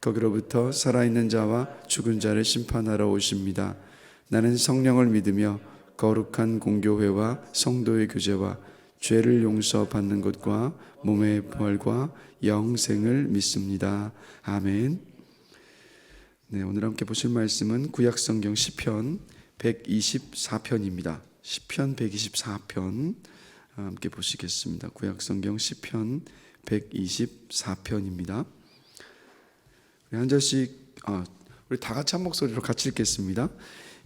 거기로부터 살아있는 자와 죽은 자를 심판하러 오십니다. 나는 성령을 믿으며 거룩한 공교회와 성도의 교제와 죄를 용서받는 것과 몸의 부활과 영생을 믿습니다. 아멘. 네, 오늘 함께 보실 말씀은 구약 성경 시편 124편입니다. 시편 124편 함께 보시겠습니다. 구약 성경 시편 124편입니다. 한 절씩 아, 우리 다 같이 한 목소리로 같이 읽겠습니다.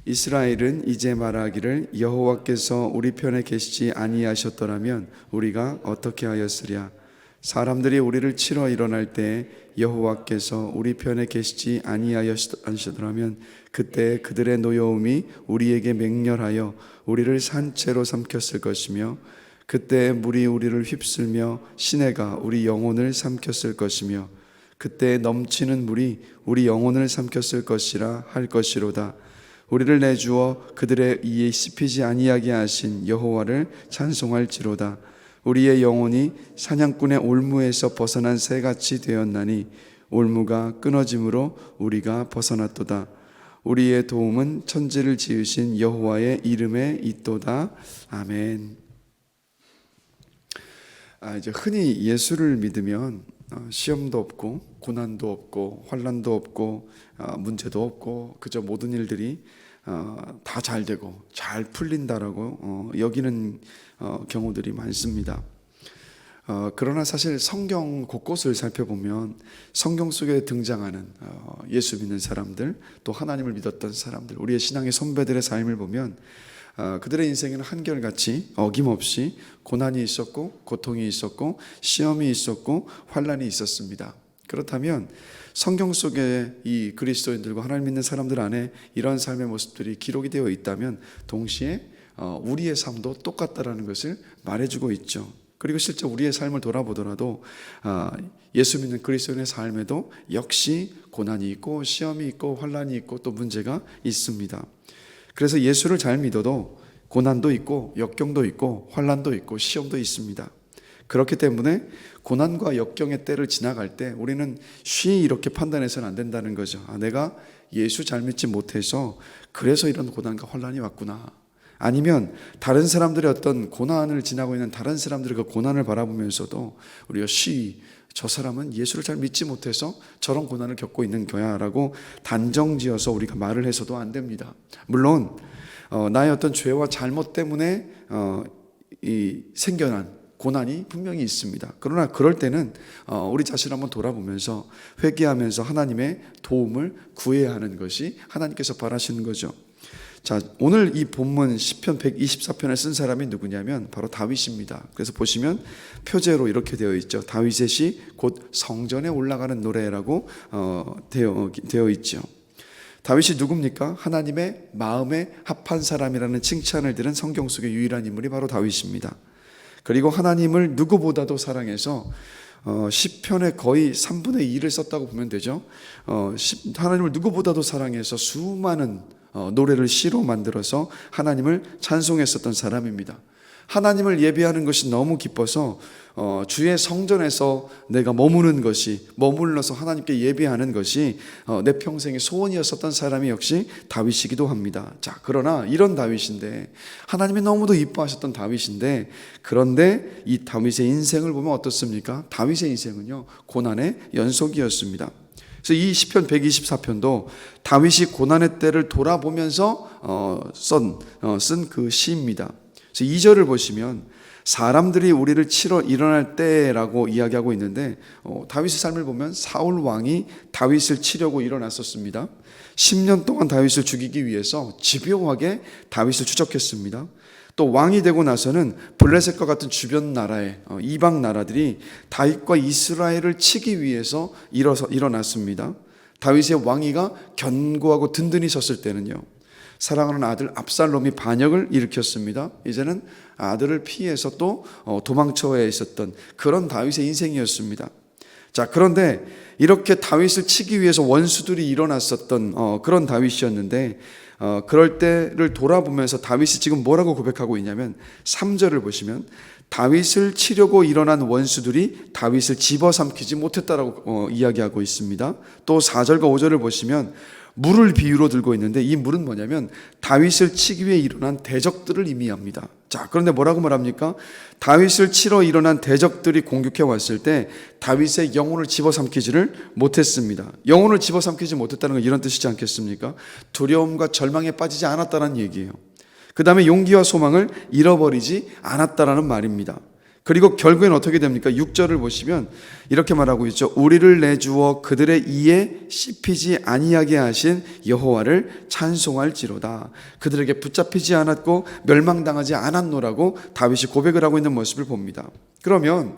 이스라엘은 이제 말하기를 여호와께서 우리 편에 계시지 아니하셨더라면 우리가 어떻게 하였으랴 사람들이 우리를 치러 일어날 때 여호와께서 우리 편에 계시지 아니하셨더라면 그때 그들의 노여움이 우리에게 맹렬하여 우리를 산채로 삼켰을 것이며 그때 물이 우리를 휩쓸며 시내가 우리 영혼을 삼켰을 것이며 그때 넘치는 물이 우리 영혼을 삼켰을 것이라 할 것이로다. 우리를 내주어 그들의 이에 씹히지 아니하게 하신 여호와를 찬송할지로다. 우리의 영혼이 사냥꾼의 올무에서 벗어난 새같이 되었나니 올무가 끊어짐으로 우리가 벗어났도다. 우리의 도움은 천지를 지으신 여호와의 이름에 있도다. 아멘. 아, 이제 흔히 예수를 믿으면 어, 시험도 없고 고난도 없고 환란도 없고 어, 문제도 없고 그저 모든 일들이 어, 다잘 되고 잘 풀린다라고 여기는 경우들이 많습니다. 그러나 사실 성경 곳곳을 살펴보면 성경 속에 등장하는 예수 믿는 사람들 또 하나님을 믿었던 사람들 우리의 신앙의 선배들의 삶을 보면 어, 그들의 인생에는 한결같이 어김없이 고난이 있었고 고통이 있었고 시험이 있었고 환란이 있었습니다. 그렇다면 성경 속에 이 그리스도인들과 하나님 믿는 사람들 안에 이런 삶의 모습들이 기록이 되어 있다면 동시에 어, 우리의 삶도 똑같다라는 것을 말해주고 있죠. 그리고 실제 우리의 삶을 돌아보더라도 아, 예수 믿는 그리스도인의 삶에도 역시 고난이 있고 시험이 있고 환란이 있고 또 문제가 있습니다. 그래서 예수를 잘 믿어도 고난도 있고 역경도 있고 환란도 있고 시험도 있습니다. 그렇기 때문에 고난과 역경의 때를 지나갈 때 우리는 쉬 이렇게 판단해서는 안 된다는 거죠. 아, 내가 예수 잘 믿지 못해서 그래서 이런 고난과 환란이 왔구나. 아니면 다른 사람들의 어떤 고난을 지나고 있는 다른 사람들의 그 고난을 바라보면서도 우리가 쉬, 저 사람은 예수를 잘 믿지 못해서 저런 고난을 겪고 있는 거야라고 단정 지어서 우리가 말을 해서도 안 됩니다. 물론, 어, 나의 어떤 죄와 잘못 때문에, 어, 이 생겨난 고난이 분명히 있습니다. 그러나 그럴 때는 어, 우리 자신을 한번 돌아보면서 회개하면서 하나님의 도움을 구해야 하는 것이 하나님께서 바라시는 거죠. 자, 오늘 이 본문 10편 124편을 쓴 사람이 누구냐면 바로 다윗입니다. 그래서 보시면 표제로 이렇게 되어 있죠. 다윗의 시곧 성전에 올라가는 노래라고 어, 되어, 되어 있죠. 다윗이 누굽니까? 하나님의 마음에 합한 사람이라는 칭찬을 들은 성경 속의 유일한 인물이 바로 다윗입니다. 그리고 하나님을 누구보다도 사랑해서 어, 10편의 거의 3분의 2를 썼다고 보면 되죠. 어, 10, 하나님을 누구보다도 사랑해서 수많은 어, 노래를 시로 만들어서 하나님을 찬송했었던 사람입니다. 하나님을 예배하는 것이 너무 기뻐서 어, 주의 성전에서 내가 머무는 것이 머물러서 하나님께 예배하는 것이 어, 내 평생의 소원이었었던 사람이 역시 다윗이기도 합니다. 자, 그러나 이런 다윗인데 하나님이 너무도 이뻐하셨던 다윗인데 그런데 이 다윗의 인생을 보면 어떻습니까? 다윗의 인생은요 고난의 연속이었습니다. 그래서 이 시편 124편도 다윗이 고난의 때를 돌아보면서 어, 쓴그 어, 시입니다. 그래서 2절을 보시면 사람들이 우리를 치러 일어날 때라고 이야기하고 있는데 어, 다윗의 삶을 보면 사울 왕이 다윗을 치려고 일어났었습니다. 10년 동안 다윗을 죽이기 위해서 집요하게 다윗을 추적했습니다. 또 왕이 되고 나서는 블레셋과 같은 주변 나라의 어, 이방 나라들이 다윗과 이스라엘을 치기 위해서 일어서 일어났습니다. 다윗의 왕위가 견고하고 든든히 섰을 때는요. 사랑하는 아들 압살롬이 반역을 일으켰습니다. 이제는 아들을 피해서 또 어, 도망쳐야 있었던 그런 다윗의 인생이었습니다. 자, 그런데 이렇게 다윗을 치기 위해서 원수들이 일어났었던 어, 그런 다윗이었는데 어, 그럴 때를 돌아보면서 다윗이 지금 뭐라고 고백하고 있냐면 3절을 보시면 다윗을 치려고 일어난 원수들이 다윗을 집어삼키지 못했다라고 어, 이야기하고 있습니다. 또 4절과 5절을 보시면 물을 비유로 들고 있는데 이 물은 뭐냐면 다윗을 치기 위해 일어난 대적들을 의미합니다. 자, 그런데 뭐라고 말합니까? 다윗을 치러 일어난 대적들이 공격해 왔을 때 다윗의 영혼을 집어삼키지를 못했습니다. 영혼을 집어삼키지 못했다는 건 이런 뜻이지 않겠습니까? 두려움과 절망에 빠지지 않았다는 얘기예요. 그 다음에 용기와 소망을 잃어버리지 않았다라는 말입니다. 그리고 결국엔 어떻게 됩니까? 6절을 보시면 이렇게 말하고 있죠. 우리를 내주어 그들의 이에 씹히지 아니하게 하신 여호와를 찬송할지로다. 그들에게 붙잡히지 않았고 멸망당하지 않았노라고 다윗이 고백을 하고 있는 모습을 봅니다. 그러면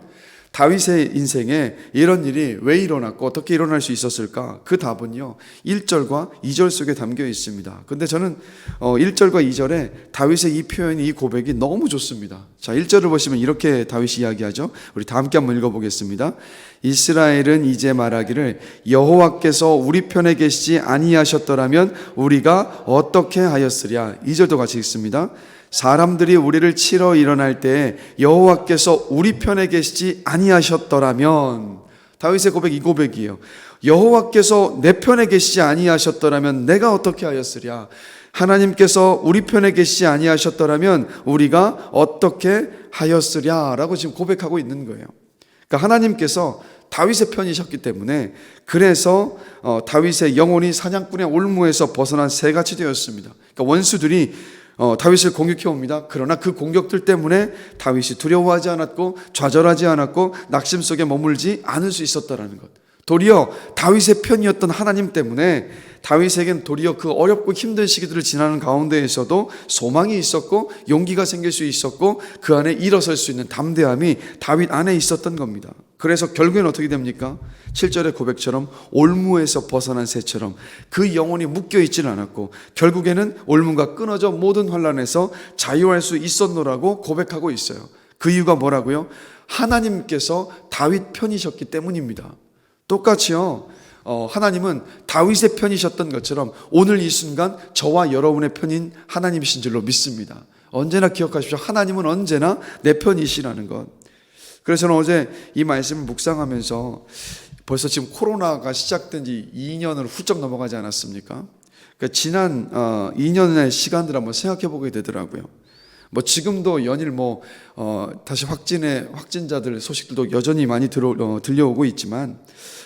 다윗의 인생에 이런 일이 왜 일어났고 어떻게 일어날 수 있었을까? 그 답은요. 1절과 2절 속에 담겨 있습니다. 근데 저는 1절과 2절에 다윗의 이 표현이 이 고백이 너무 좋습니다. 자, 1절을 보시면 이렇게 다윗이 이야기하죠. 우리 다 함께 한번 읽어 보겠습니다. 이스라엘은 이제 말하기를 여호와께서 우리 편에 계시지 아니하셨더라면 우리가 어떻게 하였으랴. 2절도 같이 읽습니다. 사람들이 우리를 치러 일어날 때 여호와께서 우리 편에 계시지 아니하셨더라면 다윗의 고백 이 고백이에요. 여호와께서 내 편에 계시지 아니하셨더라면 내가 어떻게 하였으랴? 하나님께서 우리 편에 계시지 아니하셨더라면 우리가 어떻게 하였으랴라고 지금 고백하고 있는 거예요. 그러니까 하나님께서 다윗의 편이셨기 때문에 그래서 어, 다윗의 영혼이 사냥꾼의 올무에서 벗어난 새같이 되었습니다. 그러니까 원수들이 어, 다윗을 공격해 옵니다. 그러나 그 공격들 때문에 다윗이 두려워하지 않았고 좌절하지 않았고 낙심 속에 머물지 않을 수 있었다라는 것. 도리어 다윗의 편이었던 하나님 때문에 다윗에겐 도리어 그 어렵고 힘든 시기들을 지나는 가운데에서도 소망이 있었고 용기가 생길 수 있었고 그 안에 일어설 수 있는 담대함이 다윗 안에 있었던 겁니다. 그래서 결국엔 어떻게 됩니까? 7절의 고백처럼 올무에서 벗어난 새처럼 그 영혼이 묶여 있지는 않았고 결국에는 올무가 끊어져 모든 환란에서 자유할 수 있었노라고 고백하고 있어요. 그 이유가 뭐라고요? 하나님께서 다윗 편이셨기 때문입니다. 똑같이요. 어, 하나님은 다윗의 편이셨던 것처럼 오늘 이 순간 저와 여러분의 편인 하나님이신 줄로 믿습니다. 언제나 기억하십시오. 하나님은 언제나 내 편이시라는 것. 그래서 저는 어제 이 말씀을 묵상하면서 벌써 지금 코로나가 시작된 지 2년을 훌쩍 넘어가지 않았습니까? 그러니까 지난 어, 2년의 시간들 한번 생각해 보게 되더라고요. 뭐 지금도 연일 뭐 어, 다시 확진의 확진자들 소식들도 여전히 많이 들어 어, 들려오고 있지만,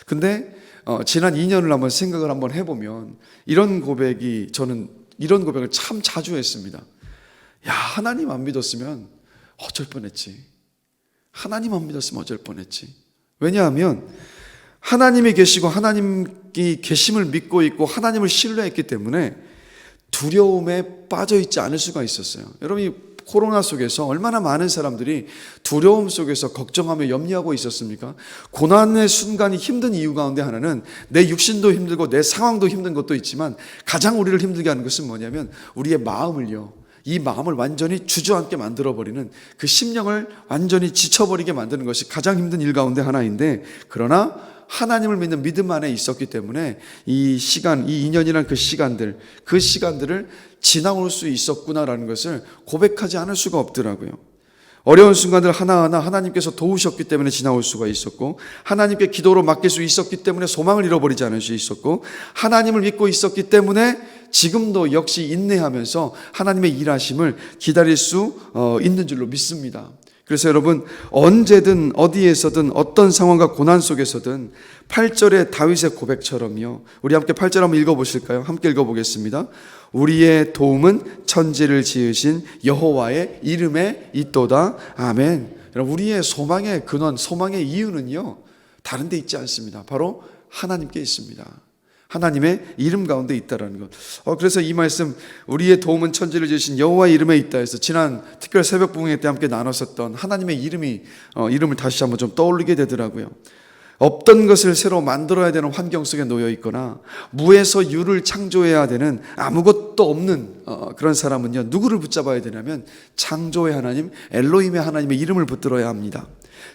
근데 어, 지난 2년을 한번 생각을 한번 해보면 이런 고백이 저는 이런 고백을 참 자주 했습니다. 야 하나님 안 믿었으면 어쩔 뻔했지. 하나님 안 믿었으면 어쩔 뻔했지. 왜냐하면 하나님이 계시고 하나님이 계심을 믿고 있고 하나님을 신뢰했기 때문에 두려움에 빠져 있지 않을 수가 있었어요. 여러분이 코로나 속에서 얼마나 많은 사람들이 두려움 속에서 걱정하며 염려하고 있었습니까? 고난의 순간이 힘든 이유 가운데 하나는 내 육신도 힘들고 내 상황도 힘든 것도 있지만 가장 우리를 힘들게 하는 것은 뭐냐면 우리의 마음을요. 이 마음을 완전히 주저앉게 만들어버리는 그 심령을 완전히 지쳐버리게 만드는 것이 가장 힘든 일 가운데 하나인데 그러나 하나님을 믿는 믿음 안에 있었기 때문에 이 시간, 이 2년이란 그 시간들, 그 시간들을 지나올 수 있었구나라는 것을 고백하지 않을 수가 없더라고요. 어려운 순간들 하나하나 하나님께서 도우셨기 때문에 지나올 수가 있었고, 하나님께 기도로 맡길 수 있었기 때문에 소망을 잃어버리지 않을 수 있었고, 하나님을 믿고 있었기 때문에 지금도 역시 인내하면서 하나님의 일하심을 기다릴 수 어, 있는 줄로 믿습니다. 그래서 여러분 언제든 어디에서든 어떤 상황과 고난 속에서든 8절의 다윗의 고백처럼요. 우리 함께 8절 한번 읽어 보실까요? 함께 읽어 보겠습니다. 우리의 도움은 천지를 지으신 여호와의 이름에 있도다. 아멘. 여러분 우리의 소망의 근원, 소망의 이유는요. 다른 데 있지 않습니다. 바로 하나님께 있습니다. 하나님의 이름 가운데 있다라는 것. 어, 그래서 이 말씀 우리의 도움은 천지를 지으신 여호와 이름에 있다 해서 지난 특별 새벽 부흥회 때 함께 나눴었던 하나님의 이름이 어, 이름을 다시 한번 좀 떠올리게 되더라고요. 없던 것을 새로 만들어야 되는 환경 속에 놓여 있거나 무에서 유를 창조해야 되는 아무것도 없는 어, 그런 사람은요 누구를 붙잡아야 되냐면 창조의 하나님 엘로힘의 하나님의 이름을 붙들어야 합니다.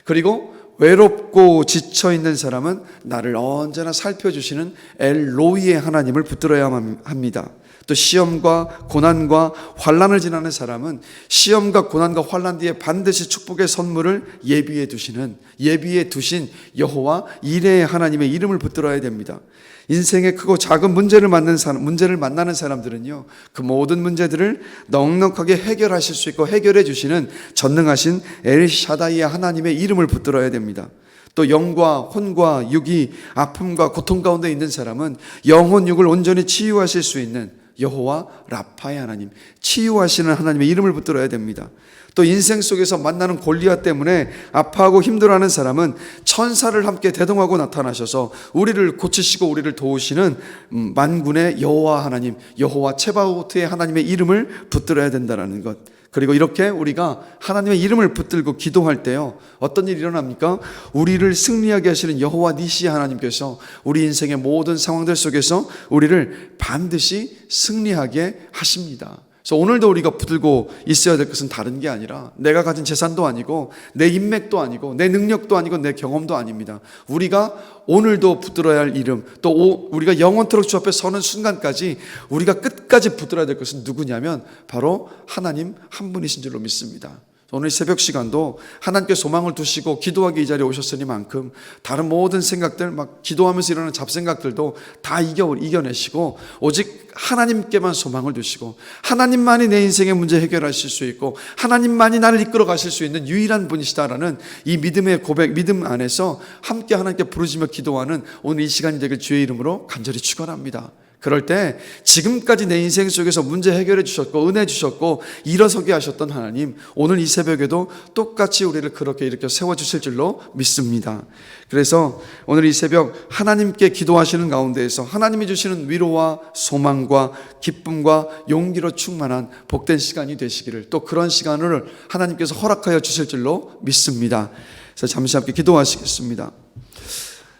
그리고 외롭고 지쳐 있는 사람은 나를 언제나 살펴주시는 엘로이의 하나님을 붙들어야 합니다. 또 시험과 고난과 환란을 지나는 사람은 시험과 고난과 환란 뒤에 반드시 축복의 선물을 예비해 두시는 예비해 두신 여호와 이레의 하나님의 이름을 붙들어야 됩니다. 인생의 크고 작은 문제를 만나는 사람, 문제를 만나는 사람들은요, 그 모든 문제들을 넉넉하게 해결하실 수 있고 해결해 주시는 전능하신 엘샤다이의 하나님의 이름을 붙들어야 됩니다. 또 영과 혼과 육이 아픔과 고통 가운데 있는 사람은 영혼 육을 온전히 치유하실 수 있는 여호와 라파의 하나님, 치유하시는 하나님의 이름을 붙들어야 됩니다. 또 인생 속에서 만나는 골리앗 때문에 아파하고 힘들어하는 사람은 천사를 함께 대동하고 나타나셔서 우리를 고치시고 우리를 도우시는 음, 만군의 여호와 하나님, 여호와 체바오트의 하나님의 이름을 붙들어야 된다는 것. 그리고 이렇게 우리가 하나님의 이름을 붙들고 기도할 때요. 어떤 일이 일어납니까? 우리를 승리하게 하시는 여호와 니시 하나님께서 우리 인생의 모든 상황들 속에서 우리를 반드시 승리하게 하십니다. 그래서 오늘도 우리가 붙들고 있어야 될 것은 다른 게 아니라 내가 가진 재산도 아니고 내 인맥도 아니고 내 능력도 아니고 내 경험도 아닙니다. 우리가 오늘도 붙들어야 할 이름 또 우리가 영원토록 주 앞에 서는 순간까지 우리가 끝까지 붙들어야 될 것은 누구냐면 바로 하나님 한 분이신 줄로 믿습니다. 오늘 새벽 시간도 하나님께 소망을 두시고 기도하기 이 자리에 오셨으니만큼 다른 모든 생각들 막 기도하면서 일어나는 잡생각들도 다 이겨 이겨내시고 오직 하나님께만 소망을 두시고 하나님만이 내 인생의 문제 해결하실 수 있고 하나님만이 나를 이끌어 가실 수 있는 유일한 분이시다라는 이 믿음의 고백 믿음 안에서 함께 하나님께 부르짖며 기도하는 오늘 이 시간이 되길 주의 이름으로 간절히 축원합니다. 그럴 때 지금까지 내 인생 속에서 문제 해결해 주셨고 은혜 주셨고 일어서게 하셨던 하나님 오늘 이 새벽에도 똑같이 우리를 그렇게 이렇게 세워 주실 줄로 믿습니다. 그래서 오늘 이 새벽 하나님께 기도하시는 가운데에서 하나님이 주시는 위로와 소망과 기쁨과 용기로 충만한 복된 시간이 되시기를 또 그런 시간을 하나님께서 허락하여 주실 줄로 믿습니다. 그래서 잠시 함께 기도하시겠습니다.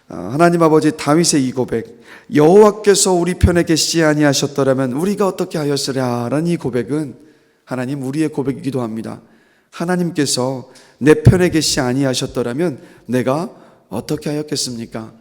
아, 하나님 아버지 다윗의 이 고백 여호와께서 우리 편에 계시지 아니하셨더라면 우리가 어떻게 하였으랴라는 이 고백은 하나님 우리의 고백이기도 합니다. 하나님께서 내 편에 계시지 아니하셨더라면 내가 어떻게 하였겠습니까?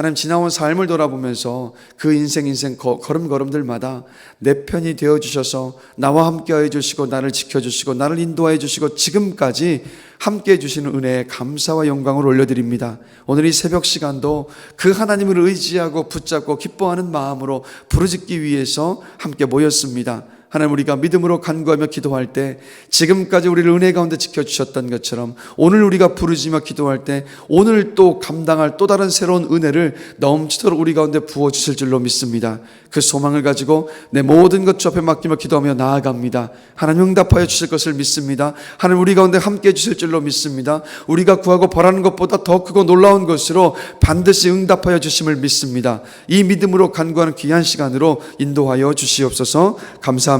하나님 지나온 삶을 돌아보면서 그 인생 인생 걸음걸음들마다 내 편이 되어 주셔서 나와 함께 해 주시고 나를 지켜 주시고 나를 인도해 주시고 지금까지 함께 해 주시는 은혜에 감사와 영광을 올려 드립니다. 오늘 이 새벽 시간도 그 하나님을 의지하고 붙잡고 기뻐하는 마음으로 부르짖기 위해서 함께 모였습니다. 하나님 우리가 믿음으로 간구하며 기도할 때 지금까지 우리를 은혜 가운데 지켜주셨던 것처럼 오늘 우리가 부르짖며 기도할 때 오늘 또 감당할 또 다른 새로운 은혜를 넘치도록 우리 가운데 부어주실 줄로 믿습니다. 그 소망을 가지고 내 모든 것 주 앞에 맡기며 기도하며 나아갑니다. 하나님 응답하여 주실 것을 믿습니다. 하나님 우리 가운데 함께 해주실 줄로 믿습니다. 우리가 구하고 바라는 것보다 더 크고 놀라운 것으로 반드시 응답하여 주심을 믿습니다. 이 믿음으로 간구하는 귀한 시간으로 인도하여 주시옵소서 감사합니다.